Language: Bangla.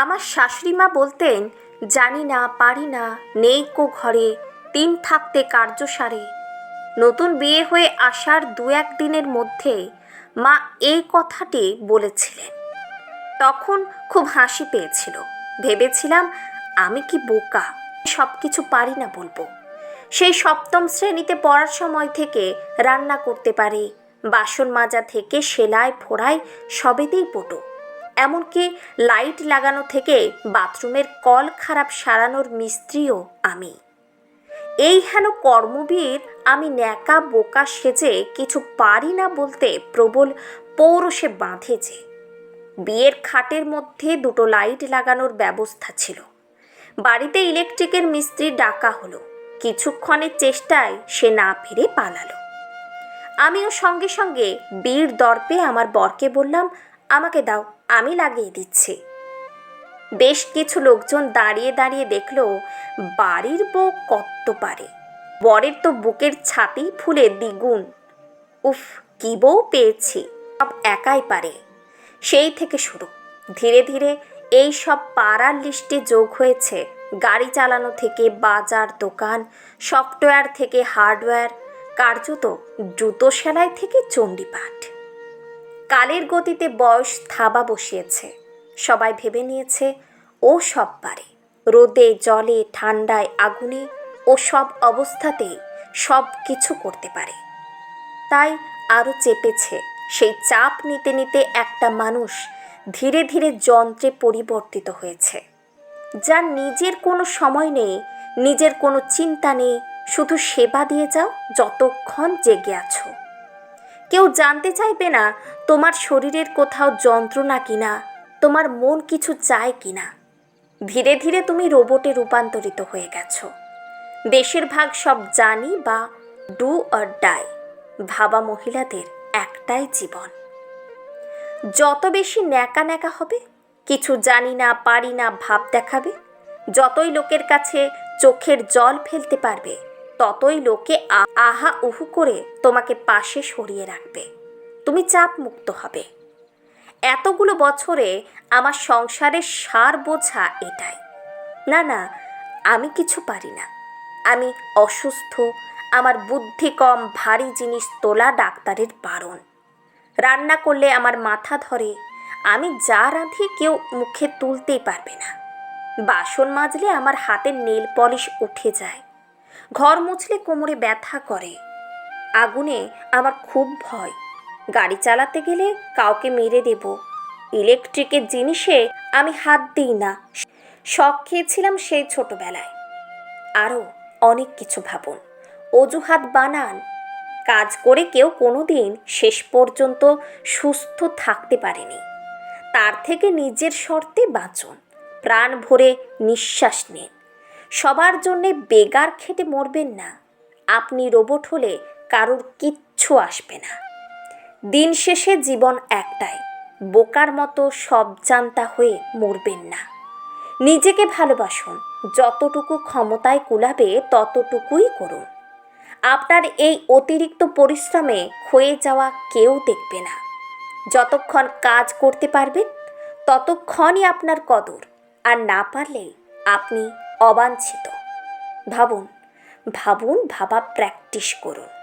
আমার শাশুড়ি মা বলতেন, জানি না, পারি না, নেই কো ঘরে, তিন থাকতে কার্য সারে। নতুন বিয়ে হয়ে আসার দু এক দিনের মধ্যে মা এই কথাটি বলেছিলেন। তখন খুব হাসি পেয়েছিল। ভেবেছিলাম, আমি কি বোকা? সব কিছু পারি না বলব। সেই সপ্তম শ্রেণীতে পড়ার সময় থেকে রান্না করতে পারি, বাসন মাজা থেকে সেলাই ফোড়াই সবেতেই পটু। এমনকি লাইট লাগানো থেকে বাথরুমের কল খারাপ সারানোর মিস্ত্রিও আমি। এই হেন কর্মবীর আমি ন্যাকা বোকা সেজে কিছু পারি না বলতে প্রবল পৌরসে বাঁধেছে। বিয়ের খাটের মধ্যে দুটো লাইট লাগানোর ব্যবস্থা ছিল। বাড়িতে ইলেকট্রিকের মিস্ত্রি ডাকা হলো। কিছুক্ষণের চেষ্টায় সে না ফিরে পালালো। আমিও সঙ্গে সঙ্গে বীর দর্পে আমার বরকে বললাম আমাকে দাও, আমি লাগিয়ে দিচ্ছি। বেশ কিছু লোকজন দাঁড়িয়ে দাঁড়িয়ে দেখল, বাড়ির বউ কত পারে। বরের তো বুকের ছাতি ফুলে দ্বিগুণ। উফ, কি বউ পেয়েছি, সব একাই পারে। সেই থেকে শুরু। ধীরে ধীরে এই সব পাড়ার লিস্টে যোগ হয়েছে। গাড়ি চালানো থেকে বাজার, দোকান, সফটওয়্যার থেকে হার্ডওয়্যার, কার্যত জুতো সেলাই থেকে চণ্ডীপাঠ। কালের গতিতে বয়স থাবা বসিয়েছে। সবাই ভেবে নিয়েছে, ও সব পারে। রোদে, জলে, ঠান্ডায়, আগুনে, ও সব অবস্থাতেই সব কিছু করতে পারে। তাই আরও চেপেছে, সেই চাপ নিতে নিতে একটা মানুষ ধীরে ধীরে যন্ত্রে পরিবর্তিত হয়েছে। যার নিজের কোনো সময় নেই, নিজের কোনো চিন্তা নেই, শুধু সেবা দিয়ে যাও, যতক্ষণ জেগে আছো। কেউ জানতে চাইবে না তোমার শরীরের কোথাও যন্ত্রণা কিনা, তোমার মন কিছু চায় কিনা। ধীরে ধীরে তুমি রোবটে রূপান্তরিত হয়ে গেছো। বেশিরভাগ সব জানি বা ডু অর ডাই, ভাবা মহিলাদের একটাই জীবন। যত বেশি ন্যাকা ন্যাকা হবে, কিছু জানি না পারি না ভাব দেখাবে, যতই লোকের কাছে চোখের জল ফেলতে পারবে ততই লোকে আহা উহু করে তোমাকে পাশে সরিয়ে রাখবে। তুমি চাপ মুক্ত হবে। এতগুলো বছরে আমার সংসারের সার বোঝা এটাই। না না, আমি কিছু পারি না। আমি অসুস্থ, আমার বুদ্ধি কম, ভারী জিনিস তোলা ডাক্তারের বারণ। রান্না করলে আমার মাথা ধরে, আমি যা রাঁধি কেউ মুখে তুলতেই পারবে না। বাসন মাজলে আমার হাতের নেল পলিশ উঠে যায়। ঘর মুছলে কোমরে ব্যথা করে। আগুনে আমার খুব ভয়। গাড়ি চালাতে গেলে কাউকে মেরে দেব। ইলেকট্রিকের জিনিসে আমি হাত দিই না। শখ খেয়েছিলাম সেই ছোটবেলায়। আরও অনেক কিছু ভাবুন। অজুহাত বানান। কাজ করে কেউ কোনো দিন শেষ পর্যন্ত সুস্থ থাকতে পারেনি। তার থেকে নিজের শর্তে বাঁচুন। প্রাণ ভরে নিঃশ্বাস নিন। সবার জন্যে বেগার খেটে মরবেন না। আপনি রোবট হলে কারোর কিচ্ছু আসবে না। দিন শেষে জীবন একটাই, বোকার মতো সব জানতা হয়ে মরবেন না। নিজেকে ভালোবাসুন, যতটুকু ক্ষমতায় কুলাবে ততটুকুই করুন। আপনার এই অতিরিক্ত পরিশ্রমে ক্ষয়ে যাওয়া কেউ দেখবে না। যতক্ষণ কাজ করতে পারবেন, ততক্ষণই আপনার কদর। আর না পারলে আপনি অবাঞ্ছিত। ভাবুন ভাবুন ভাবা প্র্যাকটিস করুন।